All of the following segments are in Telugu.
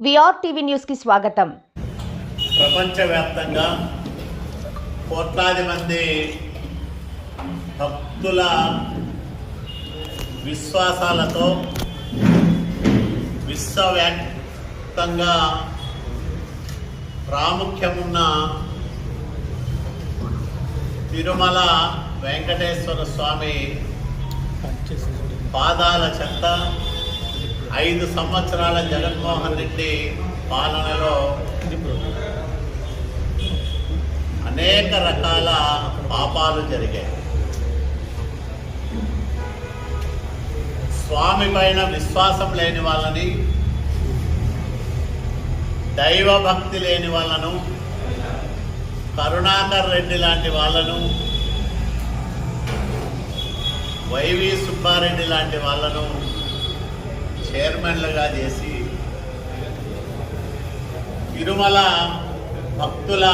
విఆర్ టీవీ న్యూస్కి స్వాగతం. ప్రపంచవ్యాప్తంగా కోట్లాది మంది భక్తుల విశ్వాసాలతో విశ్వవ్యాప్తంగా ప్రాముఖ్యమున్న తిరుమల వెంకటేశ్వర స్వామి పాదాల చెత్త ఐదు సంవత్సరాల జగన్మోహన్ రెడ్డి పాలనలో అనేక రకాల పాపాలు జరిగాయి. స్వామి పైన విశ్వాసం లేని వాళ్ళని దైవ భక్తి లేని వాళ్ళను కరుణాకర్ రెడ్డి లాంటి వాళ్ళను వైవి సుబ్బారెడ్డి లాంటి వాళ్ళను చైర్మన్లుగా చేసి తిరుమల భక్తుల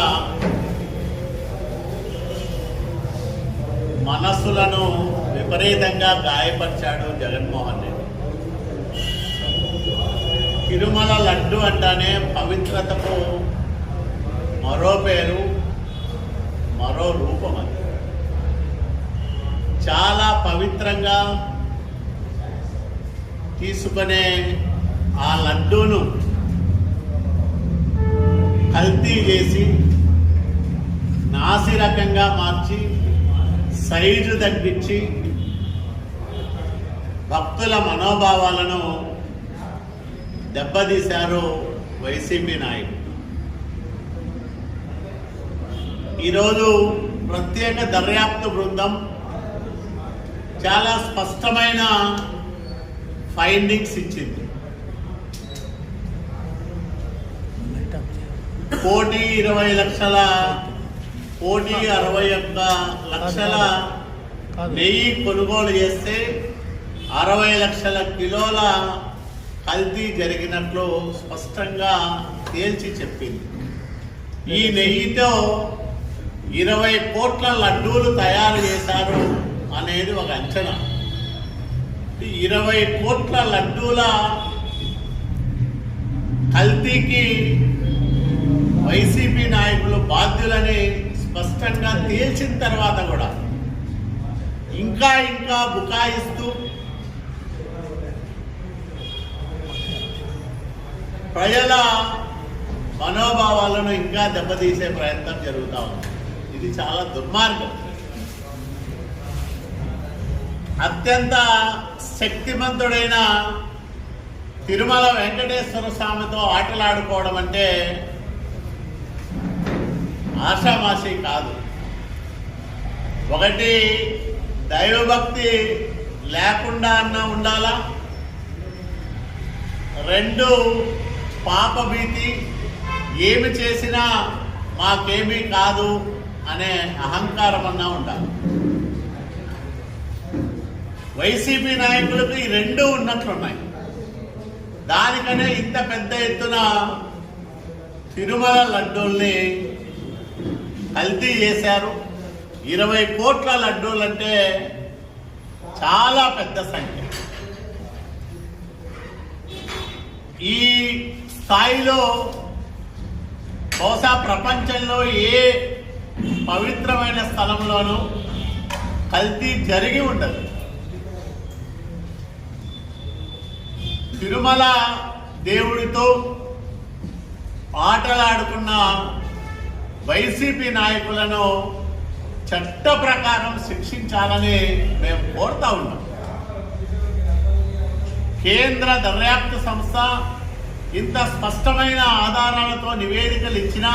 మనస్సులను విపరీతంగా గాయపరిచాడు జగన్మోహన్ రెడ్డి. తిరుమల లడ్డు అంటానే పవిత్రతకు మరో పేరు మరో రూపం అది. చాలా పవిత్రంగా తీసుకునే ఆ లడ్డూను కల్తీ చేసి నాసి రకంగా మార్చి సైజు తగ్గించి భక్తుల మనోభావాలను దెబ్బతీశారు వైసీపీ నాయకులు. ఈరోజు ప్రత్యేక దర్యాప్తు బృందం చాలా స్పష్టమైన ఫైండింగ్స్ ఇచ్చింది. కోటి ఇరవై లక్షల కోటి అరవై ఒక్క లక్షల నెయ్యి కొనుగోలు చేస్తే అరవై లక్షల కిలోల కల్తీ జరిగినట్లు స్పష్టంగా తేల్చి చెప్పింది. ఈ నెయ్యితో ఇరవై కోట్ల లడ్డూలు తయారు చేశారు అనేది ఒక అంచనా. ఇరవై కోట్ల లడ్డూల కల్తీకి వైసీపీ నాయకులు బాధ్యులని స్పష్టంగా తేల్చిన తర్వాత కూడా ఇంకా ఇంకా బుకాయిస్తూ ప్రజల మనోభావాలను ఇంకా దెబ్బతీసే ప్రయత్నం జరుగుతూ ఉంది. ఇది చాలా దుర్మార్గం. అత్యంత శక్తిమంతుడైన తిరుమల వెంకటేశ్వర స్వామితో ఆటలాడుకోవడం అంటే ఆషామాషి కాదు. ఒకటి దైవభక్తి లేకుండా అన్న ఉండాలా? రెండు పాపభీతి ఏమి చేసినా మాకేమీ కాదు అనే అహంకారం అన్నా ఉండాలి. వైసీపీ నాయకులకు ఈ రెండు ఉన్నట్లున్నాయి. దానికనే ఇంత పెద్ద ఎత్తున తిరుమల లడ్డూల్ని కల్తీ చేశారు. ఇరవై కోట్ల లడ్డూలు అంటే చాలా పెద్ద సంఖ్య. ఈ స్థాయిలో బహుశా ప్రపంచంలో ఏ పవిత్రమైన స్థలంలోనూ కల్తీ జరిగి ఉండదు. తిరుమల దేవుడితో ఆటలాడుకున్న వైసీపీ నాయకులను చట్ట ప్రకారం శిక్షించాలని మేము కోరుతా ఉన్నాం. కేంద్ర దర్యాప్తు సంస్థ ఇంత స్పష్టమైన ఆధారాలతో నివేదికలు ఇచ్చినా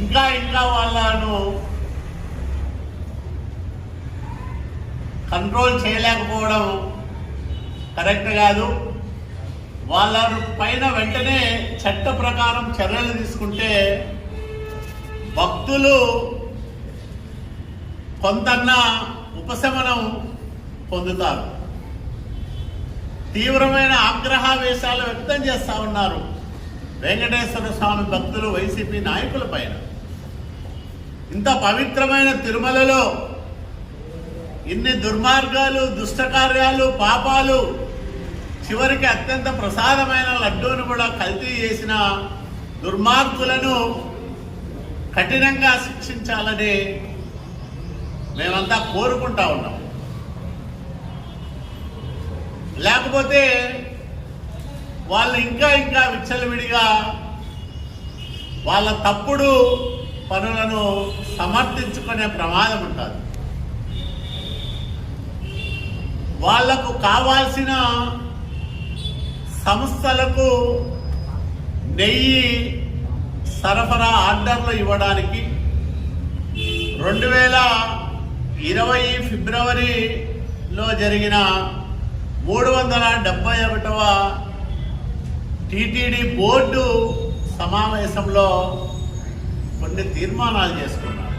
ఇంకా ఇంకా వాళ్ళను కంట్రోల్ చేయలేకపోవడం కరెక్ట్ కాదు. వాళ్ళ పైన వెంటనే చట్ట ప్రకారం చర్యలు తీసుకుంటే భక్తులు కొంతన్నా ఉపశమనం పొందుతారు. తీవ్రమైన ఆగ్రహావేశాలు వ్యక్తం చేస్తా ఉన్నారు వెంకటేశ్వర స్వామి భక్తులు వైసీపీ నాయకుల పైన. ఇంత పవిత్రమైన తిరుమలలో ఇన్ని దుర్మార్గాలు దుష్టకార్యాలు పాపాలు చివరికి అత్యంత ప్రసాదమైన లడ్డూను కూడా కల్తీ చేసిన దుర్మార్గులను కఠినంగా శిక్షించాలని మేమంతా కోరుకుంటా ఉన్నాం. లేకపోతే వాళ్ళు ఇంకా ఇంకా విచ్చలవిడిగా వాళ్ళ తప్పుడు పనులను సమర్థించుకునే ప్రమాదం ఉంటుంది. వాళ్ళకు కావాల్సిన సంస్థలకు నెయ్యి సరఫరా ఆర్డర్లు ఇవ్వడానికి రెండు వేల ఇరవై ఫిబ్రవరిలో జరిగిన మూడు వందల డెబ్బై ఒకటవ టీటీడీ బోర్డు సమావేశంలో కొన్ని తీర్మానాలు చేసుకున్నారు.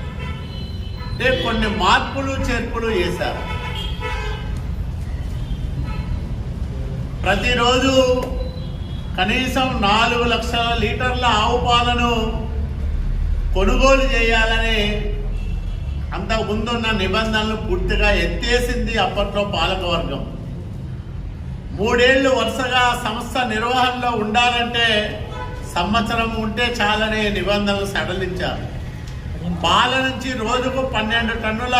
అంటే కొన్ని మార్పులు చేర్పులు చేశారు. ప్రతిరోజు కనీసం నాలుగు లక్షల లీటర్ల ఆవు పాలను కొనుగోలు చేయాలని అంతకు ముందున్న నిబంధనలు పూర్తిగా ఎత్తేసింది అప్పట్లో పాలకవర్గం. మూడేళ్ళు వరుసగా సంస్థ నిర్వహణలో ఉండాలంటే సంవత్సరం ఉంటే చాలనే నిబంధనలు సడలించారు. పాల నుంచి రోజుకు పన్నెండు టన్నుల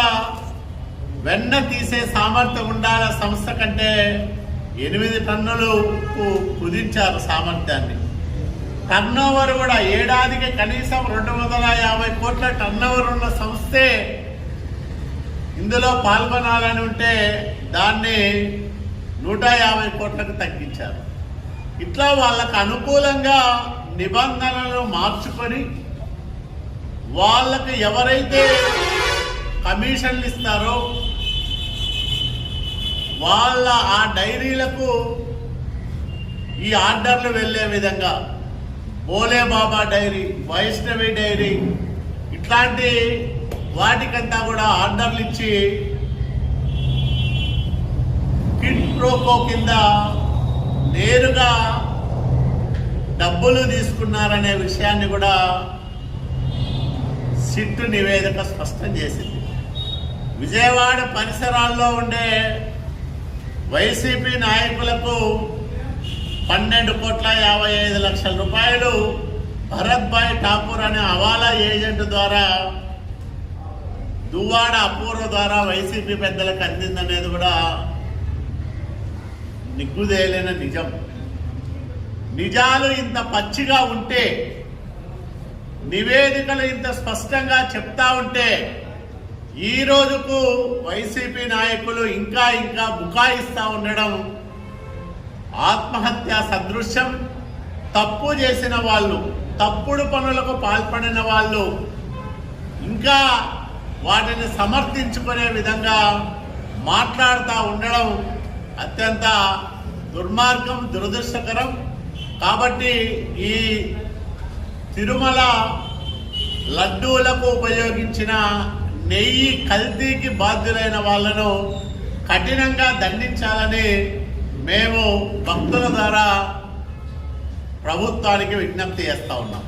వెన్న తీసే సామర్థ్యం ఉండాలి సంస్థ కంటే ఎనిమిది టన్నులు కుదించారు సామర్థ్యాన్ని. టర్నోవర్ కూడా ఏడాదికి కనీసం రెండు వందల యాభై కోట్ల టర్నోవర్ ఉన్న సంస్థే ఇందులో పాల్గొనాలని ఉంటే దాన్ని నూట యాభై కోట్లకు తగ్గించారు. ఇట్లా వాళ్ళకు అనుకూలంగా నిబంధనలు మార్చుకొని వాళ్ళకు ఎవరైతే కమిషన్లు ఇస్తారో వాళ్ళ ఆ డైరీలకు ఈ ఆర్డర్లు వెళ్ళే విధంగా బోలే బాబా డైరీ వైష్ణవి డైరీ ఇట్లాంటి వాటికంతా కూడా ఆర్డర్లు ఇచ్చి కిట్ ప్రోకో కింద నేరుగా డబ్బులు తీసుకున్నారనే విషయాన్ని కూడా సిట్టు నివేదిక స్పష్టం చేసింది. విజయవాడ పరిసరాల్లో ఉండే వైసీపీ నాయకులకు పన్నెండు కోట్ల యాభై ఐదు లక్షల రూపాయలు భరత్ భాయ్ ఠాకూర్ అనే హవాలా ఏజెంట్ ద్వారా దువ్వాడ అపూర్వ ద్వారా వైసీపీ పెద్దలకు అందిందనేది కూడా నిగ్గుదేయలేన నిజం. నిజాలు ఇంత పచ్చిగా ఉంటే నివేదికలు ఇంత స్పష్టంగా చెప్తా ఉంటే ఈ రోజుకు వైసీపీ నాయకులు ఇంకా ఇంకా బుకాయిస్తా ఉండడం ఆత్మహత్య సదృశ్యం తప్పు చేసిన వాళ్ళు తప్పుడు పనులకు పాల్పడిన వాళ్ళు ఇంకా వాటిని సమర్థించుకునే విధంగా మాట్లాడుతూ ఉండడం అత్యంత దుర్మార్గం దురదృష్టకరం. కాబట్టి ఈ తిరుమల లడ్డూలకు ఉపయోగించిన నెయ్యి కల్తీకి బాధ్యులైన వాళ్ళను కఠినంగా దండించాలని మేము భక్తుల ద్వారా ప్రభుత్వానికి విజ్ఞప్తి చేస్తా ఉన్నాం.